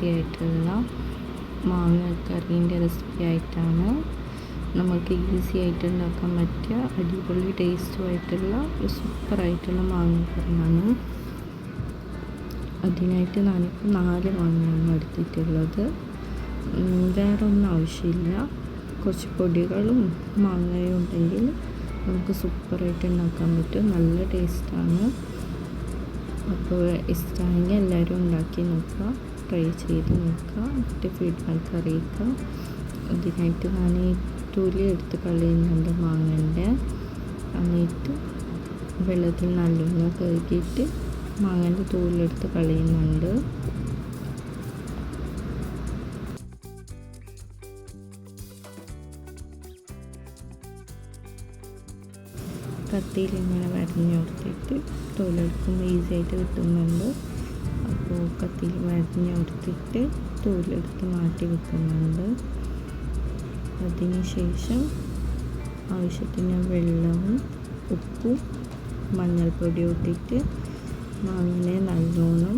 Tasty ആയിട്ടുള്ള മാങ്ങ കറീന്റെ recipe ആയിട്ടാണ് നമുക്ക് ഈസി ആയിട്ട് ഉണ്ടാക്കാൻ പറ്റിയ അടിപൊളി ടേസ്റ്റുമായിട്ടുള്ള ഒരു സൂപ്പറായിട്ടുള്ള മാങ്ങ കറിയാണ്. അതിനായിട്ട് ഞാനിപ്പോൾ നാല് മാങ്ങയാണ് എടുത്തിട്ടുള്ളത്. വേറെ ഒന്നും ആവശ്യമില്ല. കുറച്ച് പൊടികളും മാങ്ങയും ഉണ്ടെങ്കിൽ നമുക്ക് സൂപ്പറായിട്ട് ഉണ്ടാക്കാൻ പറ്റും. നല്ല ടേസ്റ്റാണ് അപ്പോൾ ഇഷ്ടമായെങ്കിൽ എല്ലാവരും ഉണ്ടാക്കി നോക്കുക. ട്രൈ ചെയ്ത് നോക്കുക എന്നിട്ട് ഫീഡ്ബാക്ക് അറിയിക്കുക അതിനായിട്ട് ഞാൻ ഈ തൊലി എടുത്ത് കളയുന്നുണ്ട് മാങ്ങന്റെ. എന്നിട്ട് വെള്ളത്തിൽ നല്ലോണം കഴുകിയിട്ട് മാങ്ങന്റെ തോലെടുത്ത് കളയുന്നുണ്ട്. കത്തിയിൽ ഇങ്ങനെ വരഞ്ഞോർത്തിട്ട് തോലെടുക്കുമ്പോൾ ഈസി ആയിട്ട് കിട്ടുന്നുണ്ട്. അപ്പോൾ കത്തിയിൽ വരഞ്ഞോർത്തിട്ട് തോലെടുത്ത് മാറ്റി വെക്കുന്നുണ്ട്. അതിനുശേഷം ആവശ്യത്തിന് വെള്ളവും ഉപ്പും മഞ്ഞൾപ്പൊടി ഇട്ടിട്ട് മാങ്ങനെ നല്ലോണം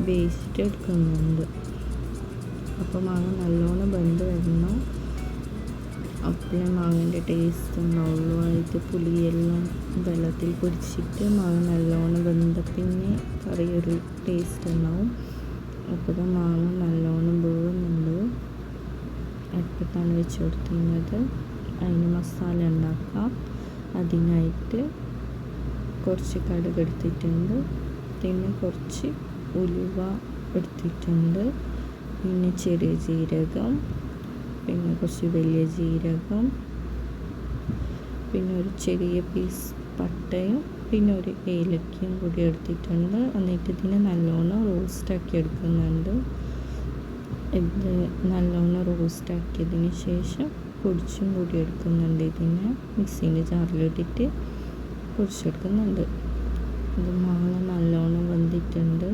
വേസ്റ്റ് എടുക്കുന്നുണ്ട്. അപ്പോൾ മാങ്ങ നല്ലോണം വെന്ത് വരണം. അപ്പോഴേ മാങ്ങന്റെ ടേസ്റ്റ് ഉണ്ടാവുള്ളൂ. അതിൽ പുളിയെല്ലാം വെള്ളത്തിൽ പൊരിച്ചിട്ട് മാങ്ങ നല്ലോണം വെന്ത പിന്നെ കറി ഒരു ടേസ്റ്റ് ഉണ്ടാവും അപ്പോൾ മാങ്ങ നല്ലോണം വേവുന്നുണ്ട് അടുപ്പത്താണ് വെച്ച് കൊടുക്കുന്നത് അതിന് മസാല ഉണ്ടാക്കാം. അതിനായിട്ട് കുറച്ച് കടുക് എടുത്തിട്ടുണ്ട്. പിന്നെ കുറച്ച് ഉലുവ എടുത്തിട്ടുണ്ട്. പിന്നെ ചെറിയ ജീരകം. പിന്നെ കുറച്ച് വലിയ ജീരകം. പിന്നെ ഒരു ചെറിയ പീസ് പട്ടയും പിന്നെ ഒരു ഏലക്കയും കൂടി എടുത്തിട്ടുണ്ട്. എന്നിട്ട് ഇതിനെ നല്ലോണം റോസ്റ്റാക്കി എടുക്കുന്നുണ്ട്. ഇത് നല്ലോണം റോസ്റ്റാക്കിയതിന് ശേഷം പൊടിച്ചും കൂടി എടുക്കുന്നുണ്ട് ഇതിനെ. മിക്സീന്റെ ജാറിലിട്ടിട്ട് പൊടിച്ചെടുക്കുന്നുണ്ട്. ഇത് മാങ്ങ നല്ലോണം വന്നിട്ടുണ്ട്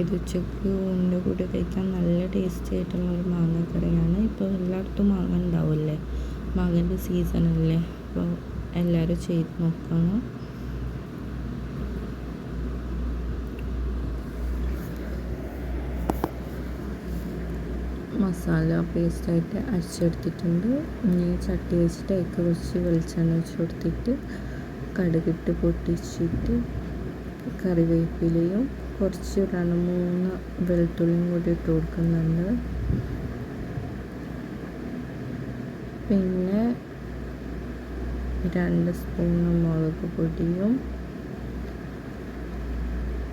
ഇത് ഉച്ചയ്ക്ക് ഊണിന്റെ കൂടെ കഴിക്കാൻ നല്ല ടേസ്റ്റി ആയിട്ടുള്ള ഒരു മാങ്ങ കറിയാണ്. ഇപ്പോൾ എല്ലായിടത്തും മാങ്ങ ഉണ്ടാവില്ലേ മാങ്ങന്റെ സീസണല്ലേ അപ്പോൾ എല്ലാവരും ചെയ്ത് നോക്കണം. മസാല പേസ്റ്റായിട്ട് അരച്ചെടുത്തിട്ടുണ്ട്. ഇനി ചട്ടി വെച്ചിട്ട് അതിൽ കുറച്ച് വെളിച്ചെണ്ണ വെച്ച് കൊടുത്തിട്ട് കടുകിട്ട് പൊട്ടിച്ചിട്ട് കറിവേപ്പിലയും കുറച്ച് രണ്ട് മൂന്ന് വെളുത്തുള്ളിയും കൂടി ഇട്ട് കൊടുക്കുന്നുണ്ട്. പിന്നെ രണ്ട് സ്പൂൺ മുളക് പൊടിയും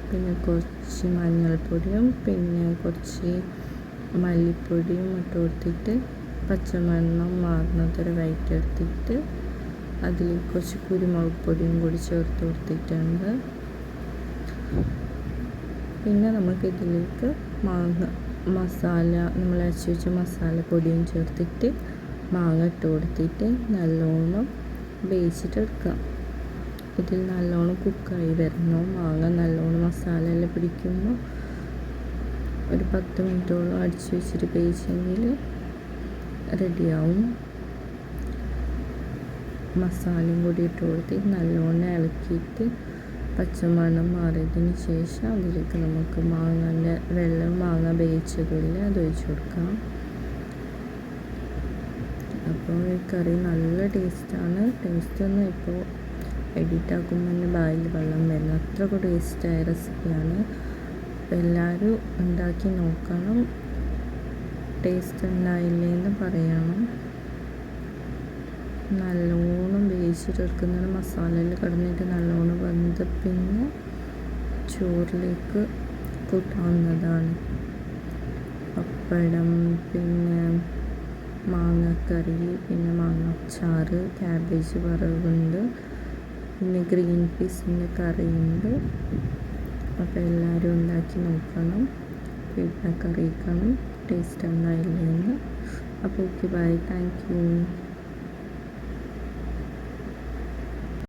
പിന്നെ കുറച്ച് മഞ്ഞൾപ്പൊടിയും പിന്നെ കുറച്ച് മല്ലിപ്പൊടിയും ഇട്ട് കൊടുത്തിട്ട് പച്ചമണ്ണം മാറുന്നതൊരു വയറ്റെടുത്തിട്ട് അതിൽ കുറച്ച് കുരുമുളക് പൊടിയും കൂടി ചേർത്ത് കൊടുത്തിട്ടുണ്ട്. പിന്നെ നമുക്ക് ഇതിലേക്ക് മാങ്ങ മസാല നമ്മൾ അരച്ച് വെച്ച മസാല പൊടിയും ചേർത്തിട്ട് മാങ്ങ ഇട്ട് കൊടുത്തിട്ട് നല്ലോണം വേവിച്ചിട്ടെടുക്കാം ഇതിൽ നല്ലോണം കുക്കായി വരണം. മാങ്ങ നല്ലോണം മസാല എല്ലാം പിടിക്കുമ്പോൾ ഒരു പത്ത് മിനിറ്റോളം അടിച്ച് വെച്ചിട്ട് വേവിച്ചെങ്കിൽ റെഡിയാവും. മസാലയും കൂടി ഇട്ട് കൊടുത്ത് നല്ലോണം ഇളക്കിയിട്ട് പച്ചമണം മാറിയതിന് ശേഷം അതിലേക്ക് നമുക്ക് മാങ്ങന്റെ വെള്ളം മാങ്ങ വേവിച്ചതില്ല അത് ഒഴിച്ച് കൊടുക്കാം. അപ്പോൾ ഈ കറി നല്ല ടേസ്റ്റാണ്. ടേസ്റ്റൊന്നും ഇപ്പോൾ എഡിറ്റ് ആക്കുമ്പോൾ തന്നെ ബായിൽ വെള്ളം വരുന്നു. അത്രയ്ക്ക് ടേസ്റ്റായ റെസിപ്പിയാണ്. എല്ലാവരും ഉണ്ടാക്കി നോക്കണം. ടേസ്റ്റ് ഉണ്ടായില്ലേന്ന് പറയണം. നല്ലോണം വേവിച്ചിട്ടെടുക്കുന്നത് മസാലയിൽ കിടന്നിട്ട് നല്ലോണം വെന്ത പിന്നെ ചോറിലേക്ക് കൂട്ടാവുന്നതാണ്. പപ്പടം പിന്നെ മാങ്ങക്കറി പിന്നെ മാങ്ങ അച്ചാർ ക്യാബേജ് വറവുണ്ട് പിന്നെ ഗ്രീൻ പീസിന്റെ കറിയുണ്ട്. അപ്പോൾ എല്ലാവരും ഉണ്ടാക്കി നോക്കണം. ഫീഡ്ബാക്ക് അറിയിക്കണം ടേസ്റ്റ് ഉണ്ടായില്ലെന്ന് അപ്പോൾ ഓക്കെ ബൈ. Thank you.